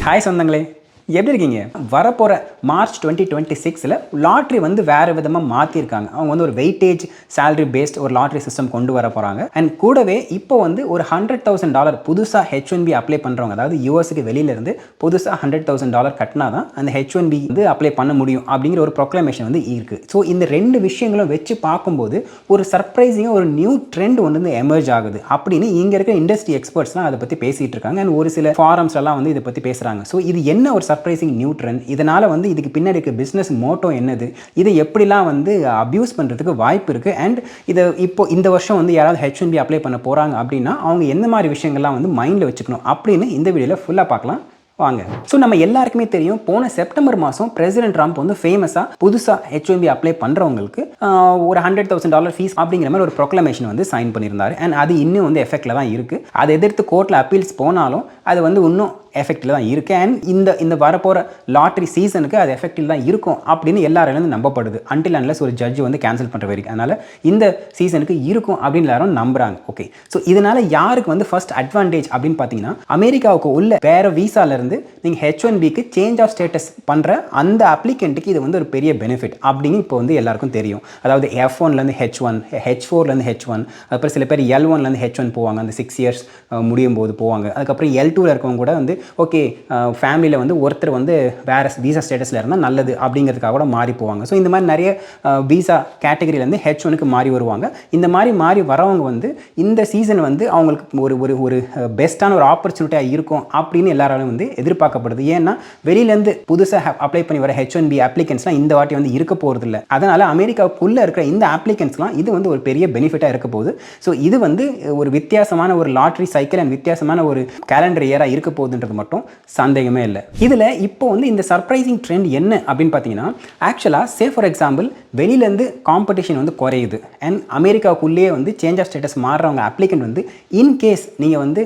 Hi സ്വന്തങ്ങളെ. எப்படி இருக்கீங்க? வரப்போகிற மார்ச் டுவெண்ட்டி டுவெண்ட்டி சிக்ஸில் லாட்ரி வந்து வேறு விதமாக மாற்றிருக்காங்க அவங்க வந்து ஒரு வெயிட்டேஜ் சேலரி பேஸ்ட் ஒரு லாட்ரி சிஸ்டம் கொண்டு வர போகிறாங்க அண்ட் கூடவே இப்போ வந்து ஒரு ஹண்ட்ரட் தௌசண்ட் டாலர் புதுசாக ஹெச் ஒன் பி அப்ளை பண்ணுறவங்க அதாவது யூஎஸ்க்கு வெளியிலேருந்து புதுசாக ஹண்ட்ரட் தௌசண்ட் டாலர் கட்டினா தான் அந்த ஹெச் ஒன் பி வந்து அப்ளை பண்ண முடியும் அப்படிங்கிற ஒரு ப்ரொக்ளமேஷன் வந்து இருக்குது ஸோ இந்த ரெண்டு விஷயங்களும் வச்சு பார்க்கும்போது ஒரு சர்ப்ரைசிங்காக ஒரு நியூ ட்ரெண்ட் ஒன்று வந்து எமர்ஜ் ஆகுது. அப்படின்னு இங்கே இருக்க இண்டஸ்ட்ரி எக்ஸ்பர்ட்ஸ்லாம் அதை பற்றி பேசிகிட்டு இருக்காங்க. அண்ட் ஒரு சில ஃபாரம்ஸ் எல்லாம் வந்து இதை பற்றி பேசுகிறாங்க ஸோ இது என்ன ஒரு சர்ப்ரைசிங் நியூ ட்ரெண்ட் இதனால் வந்து இதுக்கு பின்னாடி இருக்க பிஸ்னஸ் மோட்டோ என்னது? இதை எப்படிலாம் வந்து அப்யூஸ் பண்ணுறதுக்கு வாய்ப்பு இருக்குது அண்ட் இதை இப்போ இந்த வருஷம் வந்து யாராவது ஹெச் ஒன் பி அப்ளை பண்ண போகிறாங்க அப்படின்னா அவங்க எந்த மாதிரி விஷயங்கள்லாம் வந்து மைண்டில் வச்சுக்கணும் அப்படின்னு இந்த வீடியோவில் ஃபுல்லாக பார்க்கலாம். வாங்க. ஸோ நம்ம எல்லாருக்குமே தெரியும் போன செப்டம்பர் மாதம் பிரசிடென்ட் ட்ரம்ப் வந்து ஃபேமஸாக புதுசாக ஹெச் பி அப்ளை பண்ணுறவங்களுக்கு ஒரு ஹண்ட்ரட் தௌசண்ட் டாலர் ஃபீஸ் அப்படிங்கிற மாதிரி ஒரு ப்ரொக்ளமேஷன் வந்து சைன் பண்ணியிருந்தாரு. அண்ட் அது இன்னும் வந்து எஃபெக்டில் தான் இருக்குது அதை எதிர்த்து கோர்ட்டில் அப்பீல்ஸ் போனாலும் அது வந்து இன்னும் எஃபெக்டில் தான் இருக்குது அண்ட் இந்த இந்த வரப்போகிற லாட்ரி சீசனுக்கு அது எஃபெக்டில் தான் இருக்கும் அப்படின்னு எல்லாரிலேருந்து நம்பப்படுது. அன்டில் அன்லஸ் ஒரு ஜட்ஜ் வந்து கேன்சல் பண்ணுற வரைக்கும். அதனால் இந்த சீசனுக்கு இருக்கும் அப்படின்னு எல்லாரும் நம்புறாங்க. ஓகே ஸோ இதனால் யாருக்கு வந்து ஃபர்ஸ்ட் அட்வான்டேஜ் அப்படின்னு பார்த்தீங்கன்னா அமெரிக்காவுக்கு உள்ள வேறு வீசாலேருந்து நீங்கள் ஹெச் ஒன் பிக்கு சேஞ்ச் ஆஃப் ஸ்டேட்டஸ் பண்ணுற அந்த அப்ளிகண்ட்டுக்கு இது வந்து ஒரு பெரிய பெனிஃபிட் அப்படின்னு இப்போ வந்து எல்லாருக்கும் தெரியும். அதாவது எஃப் ஒன்லேருந்து ஹெச் ஒன் ஹெச் ஃபோர்லேருந்து ஹெச் ஒன் அப்புறம் சில பேர் எல் ஒன்லேருந்து ஹெச் ஒன் போவாங்க. அந்த சிக்ஸ் இயர்ஸ் முடியும் போது போவாங்க. அதுக்கப்புறம் எல் டூவில் இருக்கவங்க கூட வந்து ஓகே ஃபேமிலியில் வந்து ஒருத்தர் வந்து வேறு வீசா ஸ்டேட்டஸில் இருந்தால் நல்லது அப்படிங்கிறதுக்காக கூட மாறி போவாங்க. ஸோ இந்த மாதிரி நிறைய வீசா கேட்டகரியிலேருந்து ஹெச் ஒனுக்கு மாறி வருவாங்க. இந்த மாதிரி மாறி வரவங்க வந்து இந்த சீசன் வந்து அவங்களுக்கு ஒரு ஒரு ஒரு பெஸ்ட்டான ஒரு ஆப்பர்ச்சுனிட்டியாக இருக்கும் அப்படின்னு எல்லாராலும் வந்து எதிர்பார்க்கப்படுது. ஏன்னா வெளியிலேருந்து புதுசாக அப்ளை பண்ணி வர ஹெச் ஒன் பி அப்ளிகன்ஸ்லாம் இந்த வாட்டி வந்து இருக்க போகிறது இல்லை அதனால் அமெரிக்காவுக்குள்ளே இருக்கிற இந்த அப்ளிகன்ஸ்லாம் இது வந்து ஒரு பெரிய பெனிஃபிட்டாக இருக்க போகுது. ஸோ இது வந்து ஒரு வித்தியாசமான ஒரு லாட்ரி சைக்கிள் அண்ட் வித்தியாசமான ஒரு கேலண்டர் இயராக இருக்க போகுதுன்றது மட்டும் சந்தேகமே இல்லை. இதில் இப்போ வந்து இந்த சர்ப்ரைசிங் ட்ரெண்ட் என்ன அப்படின்னு பார்த்தீங்கன்னா ஆக்சுவலாக சே ஃபார் எக்ஸாம்பிள் வெளியிலேருந்து காம்படிஷன் வந்து குறையுது. அண்ட் அமெரிக்காவுக்குள்ளேயே வந்து சேஞ்ச் ஆஃப் ஸ்டேட்டஸ் மாறுறவங்க அப்ளிகண்ட் வந்து இன்கேஸ் நீங்கள் வந்து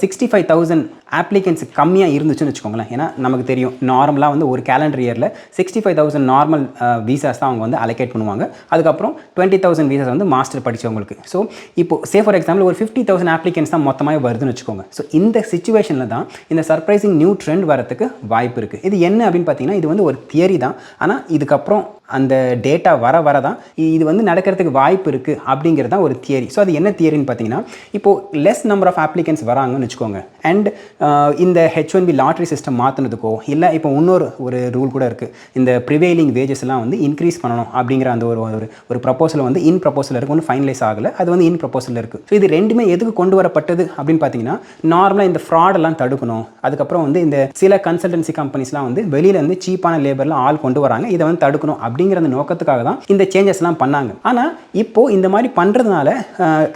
சிக்ஸ்டி ஃபைவ் தௌசண்ட் ஆப்ளிகன்ஸ் கம்மியாக இருந்துச்சுன்னு வச்சுக்கோங்களேன். ஏன்னா நமக்கு தெரியும் நார்மலாக வந்து ஒரு கேலண்டர் இயரில் sixty five thousand normal visas தான் அவங்க வந்து அலோகேட் பண்ணுவாங்க. அதுக்கப்புறம் டுவெண்ட்டி தௌசண்ட் வீசாஸ் வந்து மாஸ்டர் படித்தவங்களுக்கு ஸோ இப்போ சே ஃபார் எக்ஸாம்பிள் ஒரு ஃபிஃப்டி தௌசண்ட் ஆப்ளிகன்ஸ் தான் மொத்தமாக வருதுன்னு வச்சுக்கோங்க. ஸோ இந்த சுச்சுவேஷனில் தான் இந்த சர்ப்ரைசிங் நியூ ட்ரெண்ட் வரத்துக்கு வாய்ப்பு இருக்குது இது என்ன அப்படின்னு பார்த்தீங்கன்னா இது வந்து ஒரு தியரி தான். ஆனால் இதுக்கப்புறம் அந்த டேட்டா வர வர தான் இது வந்து நடக்கிறதுக்கு வாய்ப்பு இருக்குது அப்படிங்கிறது தான் ஒரு தியரி ஸோ அது என்ன தியரின்னு பார்த்தீங்கன்னா இப்போது லெஸ் நம்பர் ஆஃப் ஆப்ளிகன்ஸ் வராங்கன்னு வச்சுக்கோங்க. அண்ட் இந்த H one B lottery system மாற்றினதுக்கோ இல்லை இப்போ இன்னொரு ஒரு ரூல் கூட இருக்குது இந்த ப்ரிவேலிங் வேஜஸ் எல்லாம் வந்து இன்க்ரீஸ் பண்ணணும் அப்படிங்கிற அந்த ஒரு ஒரு ஒரு ப்ரப்போசல் வந்து இன் ப்ரப்போசல் இருக்குது ஒன்றும் ஃபைனலைஸ் ஆகலை. அது வந்து இன் ப்ரப்போசல் இருக்குது ஸோ இது ரெண்டுமே எதுக்கு கொண்டு வரப்பட்டது அப்படின்னு பார்த்தீங்கன்னா நார்மலாக இந்த ஃப்ராடெல்லாம் தடுக்கணும். அதுக்கப்புறம் வந்து இந்த சில கன்சல்டன்சி கம்பெனிஸ்லாம் வந்து வெளியிலேருந்து சீப்பான லேபர்லாம் ஆள் கொண்டு வராங்க. இதை வந்து தடுக்கணும் அப்படி அப்படிங்கிற அந்த நோக்கத்துக்காக தான் இந்த சேஞ்சஸ்லாம் பண்ணாங்க. ஆனால் இப்போ இந்த மாதிரி பண்ணுறதுனால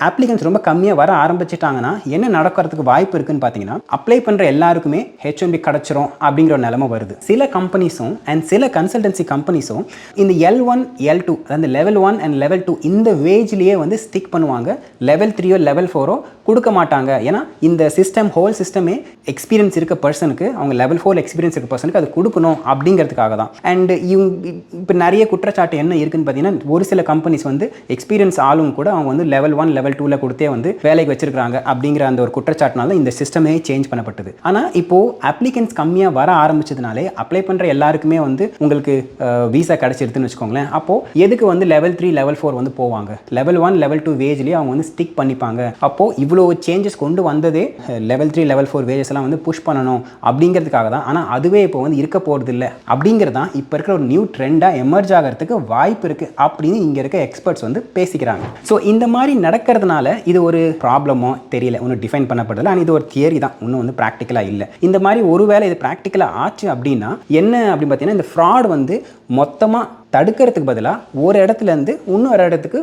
ஆப்ளிகன்ஸ் ரொம்ப கம்மியாக வர ஆரம்பிச்சிட்டாங்கன்னா என்ன நடக்கிறதுக்கு வாய்ப்பு இருக்குன்னு பார்த்தீங்கன்னா அப்ளை பண்ணுற எல்லாருக்குமே ஹெச் ஒன் பி கிடச்சிரும் அப்படிங்கிற ஒரு நிலைமை வருது. சில கம்பெனிஸும் அண்ட் சில கன்சல்டன்சி கம்பெனிஸும் இந்த எல் ஒன் எல் டூ அதாவது level one and level two இந்த வேஜ்லேயே வந்து ஸ்டிக் பண்ணுவாங்க. லெவல் த்ரீயோ லெவல் ஃபோரோ கொடுக்க மாட்டாங்க. ஏன்னா இந்த சிஸ்டம் ஹோல் சிஸ்டமே எக்ஸ்பீரியன்ஸ் இருக்க பர்சனுக்கு அவங்க லெவல் ஃபோர் எக்ஸ்பீரியன்ஸ் இருக்க பர்சனுக்கு அது கொடுக்கணும் அப்படிங்கிறதுக்காக தான். அண்ட் இவங்க இப்போ நிறைய குற்றச்சாட்டு என்ன இருக்குன்னு பார்த்தீங்கன்னா ஒரு சில கம்பெனிஸ் வந்து எக்ஸ்பீரியன்ஸ் ஆளும் கூட அவங்க வந்து லெவல் ஒன் லெவல் டூவில் கொடுத்தே வந்து வேலைக்கு வச்சிருக்காங்க அப்படிங்கிற அந்த ஒரு குற்றச்சாட்டுனால இந்த சிஸ்டமே சேஞ்ச் பண்ணப்பட்டது. ஆனால் இப்போ அப்ளிகன்ஸ் கம்மியாக வர ஆரம்பிச்சதுனாலே அப்ளை பண்ணுற எல்லாருக்குமே வந்து உங்களுக்கு வீசா கிடச்சிருதுன்னு வச்சுக்கோங்களேன். அப்போது எதுக்கு வந்து லெவல் த்ரீ லெவல் ஃபோர் வந்து போவாங்க? லெவல் ஒன் லெவல் டூ வேஜ்லேயே அவங்க வந்து ஸ்டிக் பண்ணிப்பாங்க. அப்போது இவ்வளோ சேஞ்சஸ் கொண்டு வந்ததே level three level four wages எல்லாம் வந்து புஷ் பண்ணணும் அப்படிங்கிறதுக்காக தான். ஆனால் அதுவே இப்போ வந்து இருக்க போகிறது இல்லை அப்படிங்கிறதான் இப்போ இருக்கிற ஒரு நியூ ட்ரெண்டாக எமர்ஜ் ஆகிறதுக்கு வாய்ப்பு இருக்குது அப்படின்னு இங்கே இருக்க எக்ஸ்பர்ட்ஸ் வந்து பேசிக்கிறாங்க. ஸோ இந்த மாதிரி நடக்கிறதுனால இது ஒரு ப்ராப்ளமோ தெரியல. ஒன்றும் டிஃபைன் பண்ணப்படல. ஆனால் இது ஒரு தியரி தான். ஒன்றும் வந்து ப்ராக்டிக்கலாக இல்லை. இந்த மாதிரி ஒருவேளை இது ப்ராக்டிக்கலாக ஆச்சு அப்படின்னா என்ன அப்படின்னு பார்த்தீங்கன்னா இந்த ஃப்ராட் வந்து மொத்தமாக தடுக்கிறதுக்கு பதிலாக ஒரு இடத்துலேருந்து இன்னொரு இடத்துக்கு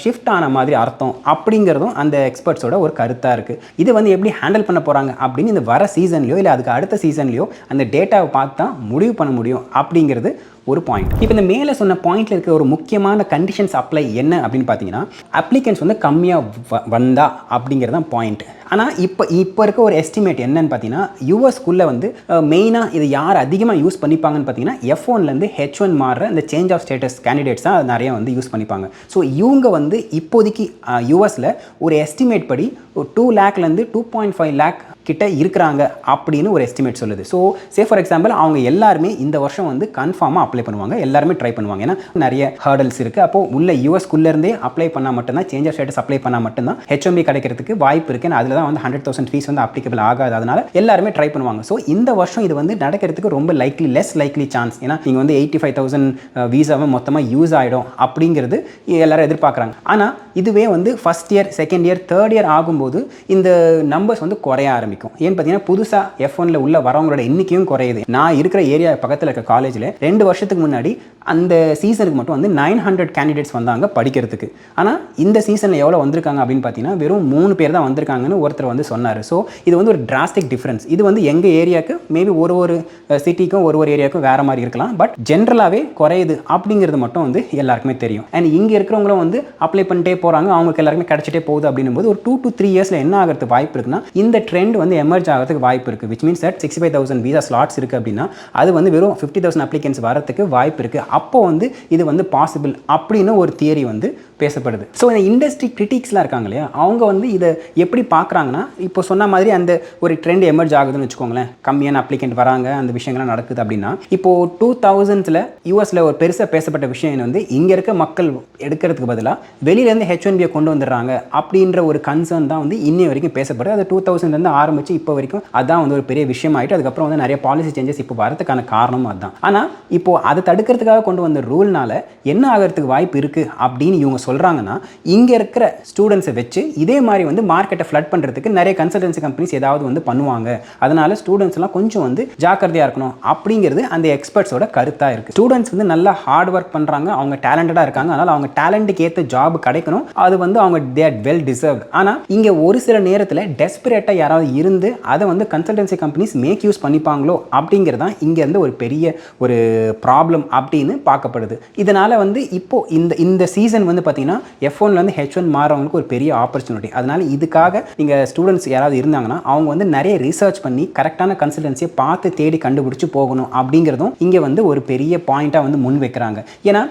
ஷிஃப்ட் ஆன மாதிரி அர்த்தம் அப்படிங்கிறதும் அந்த எக்ஸ்பர்ட்ஸோட ஒரு கருத்தாக இருக்குது இது வந்து எப்படி ஹேண்டில் பண்ண போகிறாங்க அப்படின்னு இந்த வர சீசன்லையோ இல்லை அதுக்கு அடுத்த சீசன்லையோ அந்த டேட்டாவை பார்த்து தான் முடிவு பண்ண முடியும் அப்படிங்கிறது ஒரு பாயிண்ட் இப்போ இந்த மேலே சொன்ன பாயிண்ட்ல இருக்க ஒரு முக்கியமான கண்டிஷன்ஸ் அப்ளை என்ன அப்படின்னு பார்த்தீங்கன்னா அப்ளிகன்ஸ் வந்து கம்மியாக வந்தா அப்படிங்கிறது தான் பாயிண்ட் ஆனால் இப்போ இப்போ இருக்க ஒரு எஸ்டிமேட் என்னன்னு பார்த்தீங்கன்னா யூஎஸ்குள்ளே வந்து மெயினாக இது யார் அதிகமாக யூஸ் பண்ணிப்பாங்கன்னு பார்த்தீங்கன்னா எஃப் ஒன்லேருந்து ஹெச் ஒன் மாறுற இந்த சேஞ்ச் ஆஃப் ஸ்டேட்டஸ் கேண்டிடேட்ஸ் தான் நிறைய வந்து யூஸ் பண்ணிப்பாங்க. ஸோ இவங்க வந்து இப்போதைக்கு யூஎஸில் ஒரு எஸ்டிமேட் படி ஒரு டூ லேக்லேருந்து டூ பாயிண்ட் ஃபைவ் லேக் கிட்ட இருக்கிறாங்க அப்படின்னு ஒரு எஸ்டிமேட் சொல்லுது. ஸோ சே ஃபார் எக்ஸாம்பிள் அவங்க எல்லாருமே இந்த வருஷம் வந்து கன்ஃபார்மாக அப்ளை பண்ணுவாங்க. எல்லாருமே ட்ரை பண்ணுவாங்க. ஏன்னா நிறைய ஹேர்டல்ஸ் இருக்குது அப்போது உள்ள யூஎஸ்குள்ளேருந்தே அப்ளை பண்ணால் மட்டும்தான் சேஞ்ச் ஆஃப் ஸ்டேட்டஸ் அப்ளை பண்ணால் மட்டும்தான் ஹெச்எம்பி கிடைக்கிறதுக்கு வாய்ப்பு இருக்குது அதில் தான் வந்து ஹண்ட்ரட் தௌசண்ட் ஃபீஸ் வந்து அப்ளிகபிள் ஆகாது. அதனால் எல்லாருமே ட்ரை பண்ணுவாங்க. ஸோ இந்த வருஷம் இது வந்து நடக்கிறதுக்கு ரொம்ப லைக்லி லெஸ் லைக்லி சான்ஸ் ஏன்னா நீங்கள் வந்து எயிட்டி ஃபைவ் தௌசண்ட் வீசாவை மொத்தமாக யூஸ் ஆகிடும் அப்படிங்கிறது எல்லாரும் எதிர்பார்க்குறாங்க. ஆனால் இதுவே வந்து first year second year third year ஆகும்போது இந்த நம்பர்ஸ் வந்து குறைய ஆரம்பிக்கும். ஏன்னு பார்த்தீங்கன்னா புதுசாக எஃப் ஒனில் உள்ள வரவங்களோட எண்ணிக்கையும் குறையுது. நான் இருக்கிற ஏரியா பக்கத்தில் இருக்க காலேஜில் ரெண்டு வருஷத்துக்கு முன்னாடி அந்த சீசனுக்கு மட்டும் வந்து நைன் ஹண்ட்ரட் கேண்டிடேட்ஸ் வந்தாங்க படிக்கிறதுக்கு. ஆனால் இந்த சீசனில் எவ்வளோ வந்திருக்காங்க அப்படின்னு பார்த்தீங்கன்னா வெறும் மூணு பேர் தான் வந்திருக்காங்கன்னு ஒருத்தர் வந்து சொன்னார். ஸோ இது வந்து ஒரு டிராஸ்டிக் டிஃப்ரென்ஸ் இது வந்து எங்கள் ஏரியாவுக்கு மேபி ஒரு ஒரு சிட்டிக்கும் ஒரு ஒரு ஏரியாவுக்கும் வேறு மாதிரி இருக்கலாம். பட் ஜென்ரலாகவே குறையுது அப்படிங்கிறது மட்டும் வந்து எல்லாருக்குமே தெரியும். அண்ட் இங்கே இருக்கிறவங்களும் வந்து அப்ளை பண்ணிட்டே போகிறாங்க அவங்களுக்கு எல்லாருமே கிடச்சிட்டே போகுது அப்படின்னும் போது ஒரு டூ டு த்ரீ இயர்ஸில் என்ன ஆகிறது வாய்ப்பு இருக்குன்னா இந்த ட்ரெண்ட் வந்து எமர்ஜ் ஆகிறதுக்கு வாய்ப்பு இருக்குது which means that sixty five thousand visa slots இருக்குது அப்படின்னா அது வந்து வெறும் ஃபிஃப்டி தௌசண்ட் அப்ளிகன்ஸ் வரத்துக்கு வாய்ப்பு இருக்குது அப்போ வந்து இது வந்து பாசிபிள் அப்படின்னு ஒரு தியரி வந்து பேசப்படுது. ஸோ இந்த இண்டஸ்ட்ரி கிரிட்டிக்ஸ்லாம் இருக்காங்க இல்லையா? அவங்க வந்து இதை எப்படி பார்க்குறாங்கன்னா இப்போ சொன்ன மாதிரி அந்த ஒரு ட்ரெண்ட் எமர்ஜ் ஆகுதுன்னு வச்சுக்கோங்களேன். கம்மியான அப்ளிகண்ட் வராங்க அந்த விஷயங்கள்லாம் நடக்குது அப்படின்னா இப்போது டூ தௌசண்ட்ஸில் யூஎஸில் ஒரு பெருசாக பேசப்பட்ட விஷயம் வந்து இங்கே இருக்க மக்கள் எடுக்கிறதுக்கு பதிலாக வெளியிலேருந்து ஹெச் ஒன் பியை கொண்டு வந்துடுறாங்க அப்படின்ற ஒரு கன்சர்ன் தான் வந்து இன்னி வரைக்கும் பேசப்படுது. அது டூ தௌசண்ட்லேருந்து ஆரம்பித்து இப்போ வரைக்கும் அதான் வந்து ஒரு பெரிய விஷயம் ஆகிட்டு அதுக்கப்புறம் வந்து நிறைய பாலிசி சேஞ்சஸ் இப்போ வரதுக்கான காரணமும் அதுதான் ஆனால் இப்போ அதை தடுக்கிறதுக்காக கொண்டு வந்த ரூல்னால என்ன ஆகிறதுக்கு வாய்ப்பு இருக்குது அப்படின்னு இவங்க சொல்கிறாங்கன்னா இங்கே இருக்கிற ஸ்டூடெண்ட்ஸை வச்சு இதே மாதிரி வந்து மார்க்கெட்டை ஃப்ளட் பண்ணுறதுக்கு நிறைய கன்சல்டன்சி கம்பெனிஸ் ஏதாவது வந்து பண்ணுவாங்க. அதனால ஸ்டூடெண்ட்ஸ்லாம் கொஞ்சம் வந்து ஜாக்கிரதையாக இருக்கணும் அப்படிங்கிறது அந்த எக்ஸ்பர்ட்ஸோட கருத்தாக இருக்குது ஸ்டூடெண்ட்ஸ் வந்து நல்லா ஹார்ட் ஒர்க் பண்ணுறாங்க அவங்க டேலண்டடாக இருக்காங்க. அதனால் அவங்க டேலண்ட்டுக்கு ஏற்ற ஜாப் கிடைக்கணும். அது வந்து அவங்க தே ஆர் வெல் டிசர்வ் ஆனால் இங்கே ஒரு சில நேரத்தில் டெஸ்பிரேட்டாக யாராவது இருந்து அதை வந்து கன்சல்டன்சி கம்பெனிஸ் மேக் யூஸ் பண்ணிப்பாங்களோ அப்படிங்கிறது தான் இங்கேருந்து ஒரு பெரிய ஒரு ப்ராப்ளம் அப்படின்னு பார்க்கப்படுது. இதனால் வந்து இப்போது இந்த இந்த சீசன் வந்து பார்த்தீங்கன்னா எஃப் ஒன்ல வந்து ஹெச் ஒன் மாறவங்களுக்கு ஒரு பெரிய ஆப்பர்ச்சுனிட்டி அதனால் இதுக்காக நீங்கள் ஸ்டூடெண்ட்ஸ் யாராவது இருந்தாங்கன்னா அவங்க வந்து நிறைய ரிசர்ச் பண்ணி கரெக்டான கன்சல்டன்சியை பார்த்து தேடி கண்டுபிடிச்சி போகணும் அப்படிங்கிறதும் இங்கே வந்து ஒரு பெரிய பாயிண்ட்டாக வந்து முன் வைக்கிறாங்க. ஏன்னா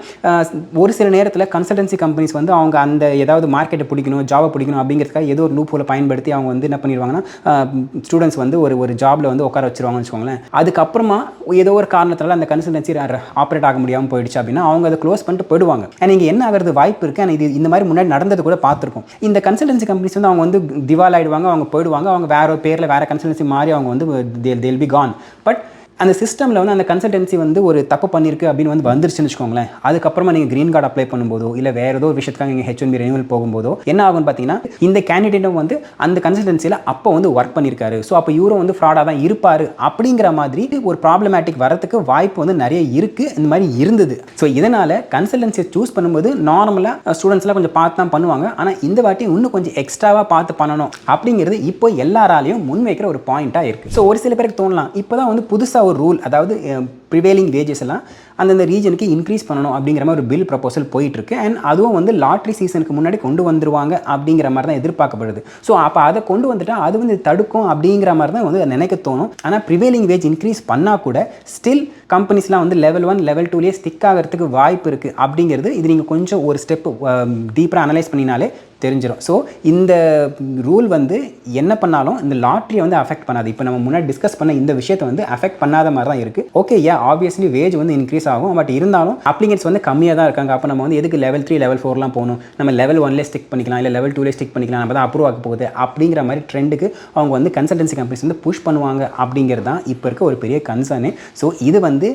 ஒரு சில நேரத்தில் கன்சல்டன்சி கம்பெனிஸ் வந்து அவங்க அந்த ஏதாவது மார்க்கெட்டை பிடிக்கணும் ஜாபை பிடிக்கணும் அப்படிங்கிறதுக்காக ஏதோ ஒரு லூப் பயன்படுத்தி அவங்க வந்து என்ன பண்ணிடுவாங்கன்னா ஸ்டூடெண்ட்ஸ் வந்து ஒரு ஒரு ஜாப்ல வந்து உட்கார வச்சிருவாங்கன்னு வச்சுக்கோங்களேன். அதுக்கப்புறமா ஏதோ ஒரு காரணத்தால் அந்த கன்சல்டன்சி ஆப்ரேட் ஆக முடியாமல் போயிடுச்சு அப்படின்னா அவங்க அதை க்ளோஸ் பண்ணிட்டு போயிடுவாங்க. அண்ட் இங்கே என்ன ஆகிறது? வாய்ப்பு இருக்குது ஆனால் இது இந்த மாதிரி முன்னாடி நடந்தது கூட பார்த்துருக்கோம் இந்த கன்சல்டன்சி கம்பெனிஸ் வந்து அவங்க வந்து திவால் ஆயிடுவாங்க அவங்க போயிடுவாங்க. அவங்க வேற பேரில் வேற கன்சல்டன்சி மாறி அவங்க வந்து தேல் பி கான் பட் அந்த சிஸ்டமில் வந்து அந்த கன்சல்டன்சி வந்து ஒரு தப்பு பண்ணியிருக்கு அப்படின்னு வந்து வந்துருச்சுன்னு வச்சுக்கோங்களேன். அதுக்கப்புறமா நீங்கள் க்ரீன் கார்டு அப்ளை பண்ணும்போதோ இல்லை வேறு ஏதோ ஒரு விஷயத்துக்காக நீங்கள் ஹெச் ஒன் பி போகும்போதோ என்ன ஆகும்னு பார்த்தீங்கன்னா இந்த கேண்டிடேட்டும் வந்து அந்த கன்சல்டன்சியில் அப்போ வந்து ஒர்க் பண்ணியிருக்காரு ஸோ அப்போ இவரும் வந்து ஃப்ராடாக தான் இருப்பார் அப்படிங்கிற மாதிரி ஒரு ப்ராப்ளமேட்டிக் வரத்துக்கு வாய்ப்பு வந்து நிறைய இருக்குது இந்த மாதிரி இருந்தது. ஸோ இதனால் கன்சல்டன்சியை சூஸ் பண்ணும்போது நார்மலாக ஸ்டூடெண்ட்ஸ்லாம் கொஞ்சம் பார்த்து தான் பண்ணுவாங்க. ஆனால் இந்த வாட்டி இன்னும் கொஞ்சம் எக்ஸ்ட்ராவாக பார்த்து பண்ணணும் அப்படிங்கிறது இப்போ எல்லாராலையும் முன்வைக்கிற ஒரு பாயிண்ட்டாக இருக்குது ஸோ ஒரு சில பேருக்கு தோணலாம். இப்போ தான் வந்து புதுசாக ஒரு ரூல் அதாவது ப்ரிவேலிங் வேஜஸ் எல்லாம் அந்தந்த ரீஜனுக்கு இன்க்ரீஸ் பண்ணணும் அப்படிங்கிற மாதிரி ஒரு பில் ப்ரப்போசல் போயிட்டுருக்கு. அண்ட் அதுவும் வந்து லாட்ரி சீசனுக்கு முன்னாடி கொண்டு வந்துருவாங்க அப்படிங்கிற மாதிரி தான் எதிர்பார்க்கப்படுது. ஸோ அப்போ அதை கொண்டு வந்துட்டால் அது வந்து தடுக்கும் அப்படிங்கிற மாதிரி தான் வந்து நினைக்க தோணும். ஆனால் ப்ரிவேலிங் வேஜ் இன்க்ரீஸ் பண்ணால் கூட ஸ்டில் கம்பெனிஸ்லாம் வந்து லெவல் ஒன் லெவல் டூலேயே ஸ்டிக் ஆகிறதுக்கு வாய்ப்பு இருக்குது அப்படிங்கிறது இது நீங்கள் கொஞ்சம் ஒரு ஸ்டெப் டீப்பராக அனலைஸ் பண்ணினாலே தெரிஞ்சிடும் ஸோ இந்த ரூல் வந்து என்ன பண்ணாலும் இந்த லாட்ரியை வந்து அஃபெக்ட் பண்ணாது. இப்போ நம்ம முன்னாடி டிஸ்கஸ் பண்ண இந்த விஷயத்தை வந்து அஃபெக்ட் பண்ணாத மாதிரி தான் இருக்குது ஓகே யா ஆப்வியஸ்லி வேஜ் வந்து இன்க்ரீஸ் ஆகும். பட் இருந்தாலும் அப்ளிகன்ஸ் வந்து கம்மியாக தான் இருக்காங்க. அப்போ நம்ம வந்து எதுக்கு லெவல் த்ரீ லெவல் ஃபோர்லாம் போகணும்? நம்ம லெவல் ஒன்லேயே ஸ்டிக் பண்ணிக்கலாம். இல்லை லெவல் டூலேயே ஸ்டிக் பண்ணிக்கலாம். நம்ம தான் அப்ரூவ் ஆக போகுது. அப்படிங்கிற மாதிரி ட்ரெண்டுக்கு அவங்க வந்து கன்சல்டன்சி கம்பெனிஸ் வந்து புஷ் பண்ணுவாங்க அப்படிங்கிறது தான் இப்போ இருக்க ஒரு பெரிய கன்சர்னு ஸோ இது வந்து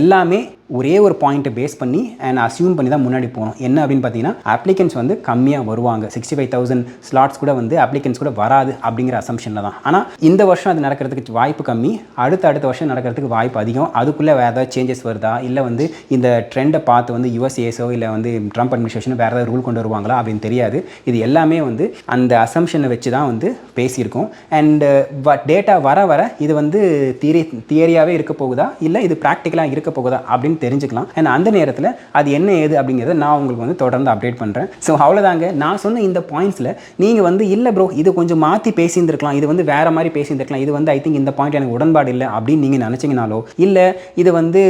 எல்லாமே ஒரே ஒரு பாயிண்ட்டை பேஸ் பண்ணி அண்ட் அசியூம் பண்ணி தான் முன்னாடி போகணும். என்ன அப்படின்னு பார்த்தீங்கன்னா அப்ளிகன்ஸ் வந்து கம்மியாக வருவாங்க. சிக்ஸ்டி ஃபைவ் தௌசண்ட் ஸ்லாட்ஸ் கூட வந்து அப்ளிகன்ஸ் கூட வராது அப்படிங்கிற அசம்ஷனில் தான். ஆனால் இந்த வருஷம் அது நடக்கிறதுக்கு வாய்ப்பு கம்மி. அடுத்த அடுத்த வருஷம் நடக்கிறதுக்கு வாய்ப்பு அதிகம். அதுக்குள்ளே வேறு ஏதாவது சேஞ்சஸ் வருதா? இல்லை வந்து இந்த ட்ரெண்டை பார்த்து வந்து யுஎஸ்ஏஸோ இல்லை வந்து ட்ரம்ப் அட்மினிஸ்ட்ரேஷனோ வேறு ஏதாவது ரூல் கொண்டு வருவாங்களா அப்படின்னு தெரியாது. இது எல்லாமே வந்து அந்த அசம்ஷனை வச்சு தான் வந்து பேசியிருக்கோம். அண்டு டேட்டா uh, வர வர இது வந்து தியரி தியரியாகவே இருக்க போகுதா? இல்லை இது ப்ராக்டிக்கலாக இருக்க போகுதா? அப்படின்னு தெரிஞ்சுக்கலாம். அண்ட் அந்த நேரத்தில் அது என்ன ஏது அப்படிங்கிறத நான் உங்களுக்கு வந்து தொடர்ந்து அப்டேட் பண்ணுறேன் ஸோ அவ்வளோதாங்க நான் சொன்ன இந்த பாயிண்ட்ஸில் நீங்கள் வந்து இல்லை ப்ரோ இது கொஞ்சம் மாற்றி பேசியிருந்திருக்கலாம். இது வந்து வேறு மாதிரி பேசியிருந்திருக்கலாம். இது வந்து ஐ திங்க் இந்த பாயிண்ட் எனக்கு உடன்பாடு இல்லை அப்படின்னு நீங்கள் நினச்சிங்கனாலோ இல்லை இது வந்து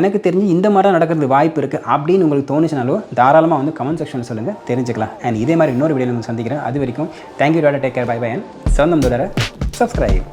எனக்கு தெரிஞ்சு இந்த மாதிரி தான் நடக்கிறது வாய்ப்பு இருக்குது அப்படின்னு உங்களுக்கு தோணுச்சுனாலோ தாராளமாக வந்து கமெண்ட் செக்ஷனில் சொல்லுங்கள் தெரிஞ்சுக்கலாம். அண்ட் இதே மாதிரி இன்னொரு வீடியோ உங்களுக்கு சந்திக்கிறேன். அது வரைக்கும் thank you Tata take care bye bye and சொந்தம் தொடர சப்ஸ்கிரைப்